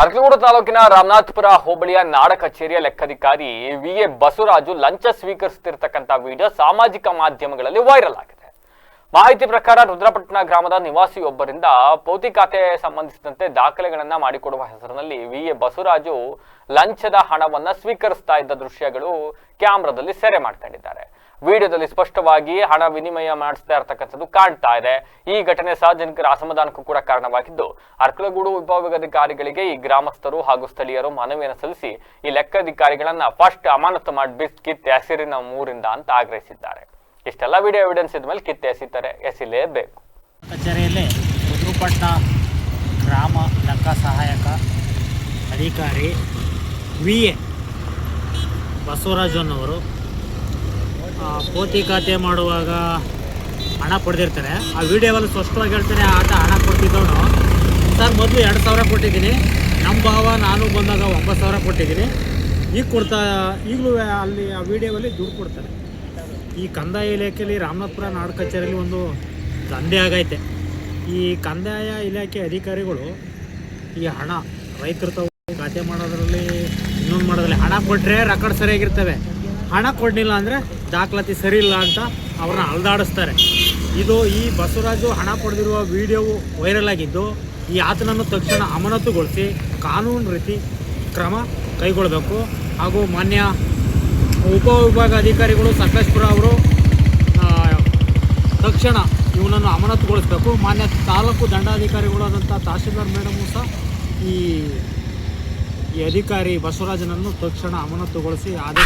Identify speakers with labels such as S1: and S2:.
S1: ಅರಕಲಗೂಡು ತಾಲೂಕಿನ ರಾಮನಾಥಪುರ ಹೋಬಳಿಯ ನಾಡ ಕಚೇರಿಯ ಲೆಕ್ಕಾಧಿಕಾರಿ ವಿ ಎ ಬಸವರಾಜು ಲಂಚ ಸ್ವೀಕರಿಸುತ್ತಿರತಕ್ಕಂಥ ವಿಡಿಯೋ ಸಾಮಾಜಿಕ ಮಾಧ್ಯಮಗಳಲ್ಲಿ ವೈರಲ್ ಆಗಿದೆ. ಮಾಹಿತಿ ಪ್ರಕಾರ ರುದ್ರಪಟ್ಟಣ ಗ್ರಾಮದ ನಿವಾಸಿಯೊಬ್ಬರಿಂದ ಪೌತಿ ಖಾತೆ ಸಂಬಂಧಿಸಿದಂತೆ ದಾಖಲೆಗಳನ್ನ ಮಾಡಿಕೊಡುವ ಹೆಸರಿನಲ್ಲಿ ವಿ ಎ ಬಸವರಾಜು ಲಂಚದ ಹಣವನ್ನ ಸ್ವೀಕರಿಸ್ತಾ ಇದ್ದ ದೃಶ್ಯಗಳು ಕ್ಯಾಮ್ರಾದಲ್ಲಿ ಸೆರೆ ಮಾಡ್ಕೊಂಡಿದ್ದಾರೆ ವಿಡಿಯೋದಲ್ಲಿ ಸ್ಪಷ್ಟವಾಗಿ ಹಣ ವಿನಿಮಯ ಮಾಡಿಸ್ತಾ ಇರತಕ್ಕಂಥದ್ದು ಕಾಣ್ತಾ ಇದೆ. ಈ ಘಟನೆ ಸಾರ್ವಜನಿಕರ ಅಸಮಾಧಾನಕ್ಕೂ ಕೂಡ ಕಾರಣವಾಗಿದ್ದು ಅರ್ಕಲಗೂಡು ವಿಭಾಗಾಧಿಕಾರಿಗಳಿಗೆ ಈ ಗ್ರಾಮಸ್ಥರು ಹಾಗೂ ಸ್ಥಳೀಯರು ಮನವಿಯನ್ನು ಸಲ್ಲಿಸಿ ಈ ಲೆಕ್ಕಾಧಿಕಾರಿಗಳನ್ನ ಫಸ್ಟ್ ಅಮಾನತು ಮಾಡಿ ಕಿತ್ತೆ ಹಸಿರಿನ ಮೂರಿಂದ ಅಂತ ಆಗ್ರಹಿಸಿದ್ದಾರೆ. ಇಷ್ಟೆಲ್ಲ ವಿಡಿಯೋ ಎವಿಡೆನ್ಸ್ ಇದ್ಮೇಲೆ ಕಿತ್ತೆ ಎಸಿತಾರೆ. ಎಸಿಲೇಬೇಕು.
S2: ಕಚೇರಿಯಲ್ಲಿ ರುದ್ರಪಟ್ಟಣ ಗ್ರಾಮ ಲೆಕ್ಕ ಸಹಾಯಕ ಅಧಿಕಾರಿ ವಿ ಎ ಬಸವರಾಜನವರು ಆ, ಪೋತಿ ಖಾತೆ ಮಾಡುವಾಗ ಹಣ ಪಡೆದಿರ್ತಾರೆ. ಆ ವಿಡಿಯೋವಲ್ಲಿ ಸ್ಪಷ್ಟವಾಗಿ ಹೇಳ್ತಾನೆ, ಆತ ಹಣ ಕೊಡ್ತಿದ್ದವನು ಸರ್, ಮೊದಲು ಎರಡು ಸಾವಿರ ಕೊಟ್ಟಿದ್ದೀನಿ. ನಮ್ಮ ಭಾವ, ನಾನು ಬಂದಾಗ ಒಂಬತ್ತು ಸಾವಿರ ಕೊಟ್ಟಿದ್ದೀನಿ. ಈಗ ಕೊಡ್ತಾ, ಈಗಲೂ ಅಲ್ಲಿ ಆ ವಿಡಿಯೋವಲ್ಲಿ ದುಡ್ಡು ಕೊಡ್ತಾರೆ. ಈ ಕಂದಾಯ ಇಲಾಖೆಯಲ್ಲಿ ರಾಮನಾಥಪುರ ನಾಡು ಕಚೇರಿಯಲ್ಲಿ ಒಂದು ದಂಧೆ ಆಗೈತೆ. ಈ ಕಂದಾಯ ಇಲಾಖೆ ಅಧಿಕಾರಿಗಳು ಈ ಹಣ ರೈತರು ತಾವು ಖಾತೆ ಮಾಡೋದ್ರಲ್ಲಿ ಇನ್ನೊಂದು ಮಾಡೋದ್ರಲ್ಲಿ ಹಣ ಕೊಟ್ಟರೆ ರೆಕಾರ್ಡ್ ಸರಿಯಾಗಿರ್ತವೆ. ಹಣ ಕೊಡಲಿಲ್ಲ ಅಂದರೆ ದಾಖಲಾತಿ ಸರಿ ಇಲ್ಲ ಅಂತ ಅವ್ರನ್ನ ಅಲ್ದಾಡಿಸ್ತಾರೆ. ಇದು ಈ ಬಸವರಾಜು ಹಣ ಪಡೆದಿರುವ ವಿಡಿಯೋವು ವೈರಲ್ ಆಗಿದ್ದು, ಈ ಆತನನ್ನು ತಕ್ಷಣ ಅಮಾನತುಗೊಳಿಸಿ ಕಾನೂನು ರೀತಿ ಕ್ರಮ ಕೈಗೊಳ್ಳಬೇಕು. ಹಾಗೂ ಮಾನ್ಯ ಉಪವಿಭಾಗ ಅಧಿಕಾರಿಗಳು ಸಕಲೇಶ್ಪುರ ಅವರು ತಕ್ಷಣ ಇವನನ್ನು ಅಮಾನತುಗೊಳಿಸಬೇಕು. ಮಾನ್ಯ ತಾಲೂಕು ದಂಡಾಧಿಕಾರಿಗಳಾದಂಥ ತಹಶೀಲ್ದಾರ್ ಮೇಡಮು ಸಹ ಈ ಈ ಅಧಿಕಾರಿ ಬಸವರಾಜನನ್ನು ತಕ್ಷಣ ಅಮಾನತುಗೊಳಿಸಿ ಆದೇಶ